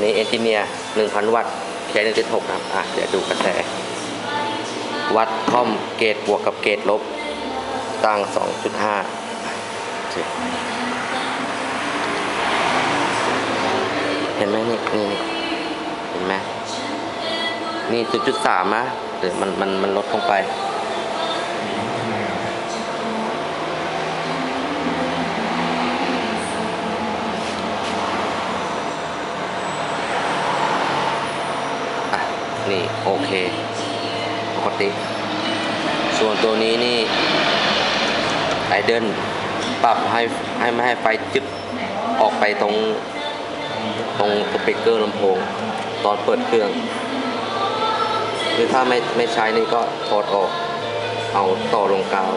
นนี้เอนจิเนียร์1,000 วัตต์แค่1.6ครับอะเดี๋ยวดูกระแส วัดคอมเกตบวกกับเกตลบตั้ง 2.5 เห็นไหมนี่นี่นเห็นไหมนี่จุดจุดสามนะหรือมันมันมันลดลงไป นี่โอเคปกติ ส่วนตัวนี้นี่ไอเดินปรับให้ให้ไม่ให้ไฟจึ๊บออกไปตรงตรงสปีกเกอร์ลำโพง ตอนเปิดเครื่อง หรือถ้าไม่ไม่ใช้นี่ก็ถอดออก เอาต่อลงกาว